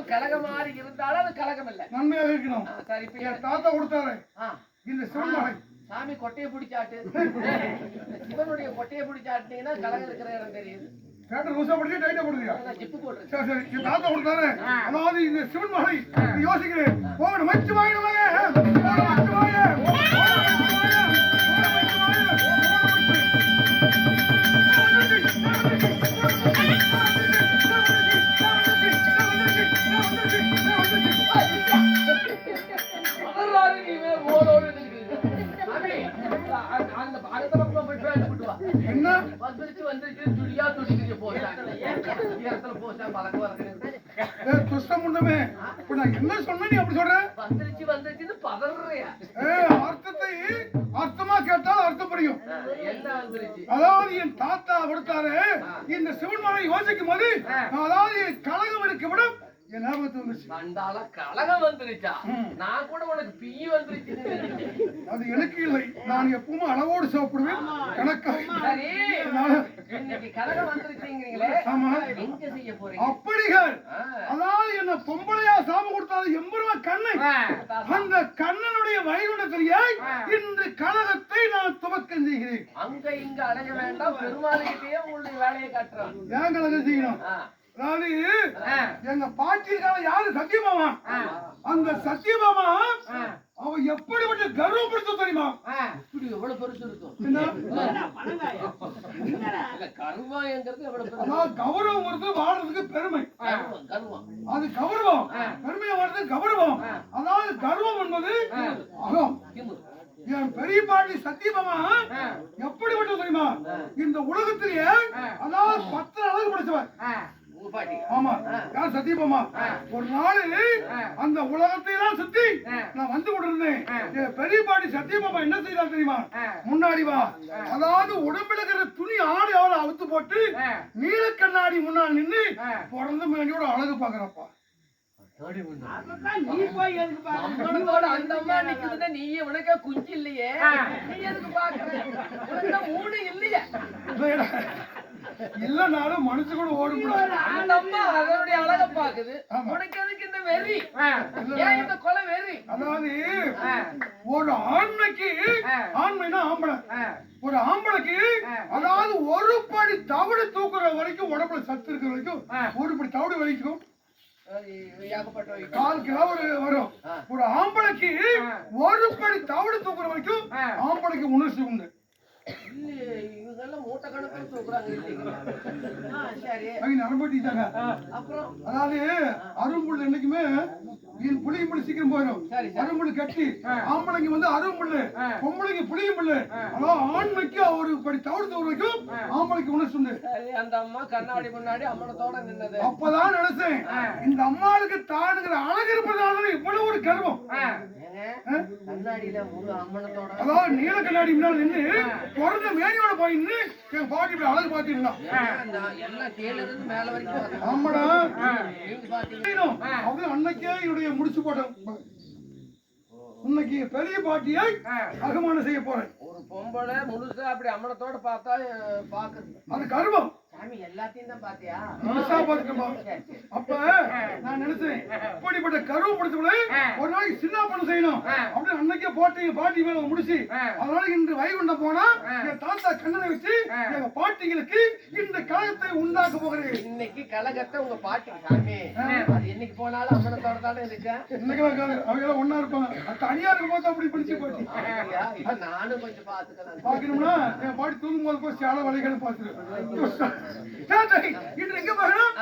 இருந்தாலும் கலகம் மாதிரி இருந்தாலும் அது கலகம் இல்ல நன்மையாக இருக்கணும்? சரி இப்ப என் தாத்தா கொடுத்தாரு. இந்த சிவன்மலை. சாமி கொட்டையை பிடிச்சாட்டு. சிவனுடைய கொட்டையை பிடிச்சாட்டினீங்கன்னா கலகம் இருக்கிற இடம் தெரியுது. கேட்ட ரோசா படிச்சு டைட்டா போடுறியா? சரி சரி. என் தாத்தா கொடுத்தாரு. அதாவது இந்த சிவன்மலை நீ யோசிக்கிறேன். போகணும். மச்சு வாங்கிடுவாங்க வந்துருச்சு வந்துருச்சு துடியா துடிக்கிறீங்க போட்டாங்க. இடத்துல போச்சா பழக்கம் வரது ஏ, துஷ்டம் உண்டமே இப்ப நான் என்ன சொன்ன நீ அப்படி சொல்ற? வந்துருச்சு வந்துருச்சுன்னு பதறியா அர்த்தத்தை அர்த்தமா கேட்டால் அர்த்தம் புரியும். அதாவது என் தாத்தா கொடுத்தாரு இந்த சிவன்மலை யோசிக்கும் போது அதாவது கழகம் இருக்க விட என் ஞாபகத்து வந்துருச்சா. நான் கூட உனக்கு பீ நினைச்சேன். அது எனக்கு இல்லை. நான் எப்பவுமே அளவோடு சாப்பிடுவேன். கணக்காக. இன்னைக்கு கலகம் வந்துருச்சுங்கிறீங்களே. ஆமா. எங்க செய்ய போறீங்க. அப்படிகள். அதாவது என்ன பொம்பளையா சாபம் கொடுத்தாது எம்பருவா கண்ணன் அந்த கண்ணனுடைய வைகுண்டத்திலேயே இன்று கழகத்தை நான் துவக்கம் செய்கிறேன். அங்க இங்க அலைய வேண்டாம். பெருமாளுகிட்டயே உங்களுடைய வேலையை காட்டுறோம். ஏன் கழகம் செய்யணும்? ஆ, எங்க பாட்டி இருக்காங்க யாரு சத்தியமாமா அந்த சத்தியமாமா அவ எப்படிப்பட்ட கர்வப்படுத்த தெரியுமா? இப்படி எவ்வளவு பெருசு இருக்கும் எவ்வளவு கௌரவம் வருது வாழ்றதுக்கு பெருமை. அது கௌரவம். பெருமையா வருது கௌரவம். அதாவது கர்வம் என்பது அகம். என் பெரிய பாட்டி சத்தியமாமா எப்படிப்பட்ட தெரியுமா? இந்த உலகத்திலேயே அதாவது பத்து உங்க பாட்டி ஆமா. யார் ஒரு நாள் அந்த உலகத்தை எல்லாம் சுத்தி நான் வந்து கொண்டிருந்தேன் என் பெரிய பாட்டி சத்தியமாமா என்ன செய்யறா தெரியுமா? முன்னாடி வா. அதாவது உடம்புல இருக்கிற துணி ஆடு அவளை அவுத்து போட்டு நீல கண்ணாடி முன்னால் நின்னு பிறந்த மேனியோட அழகு பாக்குறப்பா நம்மளோட அந்த அம்மா நிக்குதுன்னா நீ உனக்கே குஞ்சு இல்லையே. நீ எதுக்கு பாக்குற? மூணு இல்லையே. இல்லனாலும் மனசு கூட ஓடும் அந்த அம்மா அதனுடைய அழக பாக்குது உனக்கு எதுக்கு இந்த வெறி? ஏன் இந்த கொலை வெறி? அதாவது ஒரு ஆண்மைக்கு ஆண்மைனா ஆம்பளை. ஒரு ஆம்பளைக்கு அதாவது ஒரு படி தவிடு தூக்குற வரைக்கும் உடம்புல சத்து இருக்கிற வரைக்கும் ஒரு படி தவிடு வைக்கும். கால் கிலோ வரும். ஒரு ஆம்பளைக்கு ஒரு படி தவிடு தூக்குற வரைக்கும் ஆம்பளைக்கு உணர்ச்சி உண்டு. நரம்பட்டிட்டாங்க அதாவது அரும்புல் என்னைக்குமே என் புளியும் புள்ளி சீக்கிரம் போயிடும். அரும்புல் கட்டி ஆம்பளைங்க வந்து அரும்புல்லு பொம்பளைக்கு புளியும் புல்லு அதாவது ஆண்மைக்கு ஒரு படி தூக்குற வரைக்கும் ஆம்பளைக்கு உணர்ச்சி அந்த அம்மா கண்ணாடி முன்னாடி அம்மனத்தோட நின்னது. அப்பதான் நினைச்சேன் இந்த அம்மாளுக்கு தானுங்கிற அழகு இருப்பதால இவ்வளவு ஒரு கர்வம். அதாவது நீல கண்ணாடி நின்று பிறந்த மேனியோட போய் நின்று என் பாட்டி இப்படி அழகு வரணும். ஆமாடா. அவங்க அன்னைக்கே என்னுடைய முடிச்சு போட்டேன் இன்னைக்கு பெரிய பாட்டியை அகமானம் செய்ய போறேன். ஒரு பொம்பளை முழுசா அப்படி அம்மனத்தோட பார்த்தா அஹ், பாக்குது அது கர்வம். எல்லாத்தையும் தான் பாத்தியா முழுசா பார்த்துக்கப்பா அப்ப நான் நினைச்சேன் இப்படிப்பட்ட கருவு பிடிச்சவளை ஒரு நாளைக்கு சின்ன பண்ண செய்யணும் அப்படின்னு அன்னைக்கே போட்டீங்க பாட்டி மேல முடிச்சு அதனால இன்று வைகுண்டம் போனா என் தாத்தா கண்ணனை வச்சு எங்க பாட்டிகளுக்கு இந்த கழகத்தை உண்டாக்க போகிறேன். இன்னைக்கு கலகத்தை உங்க பாட்டி சாமி. அது என்னைக்கு போனாலும் அம்மனத்தோட தானே இருக்கேன் இன்னைக்கு அவங்க எல்லாம் இருப்பாங்க. தனியா இருக்கும் போது அப்படி பிடிச்சு? இப்ப நானும் கொஞ்சம் பாக்கணும்னா என் பாட்டி தூங்கும் போது போய் சேலை வலைகளை பார்த்துருவேன். இன்று எங்க போகணும்.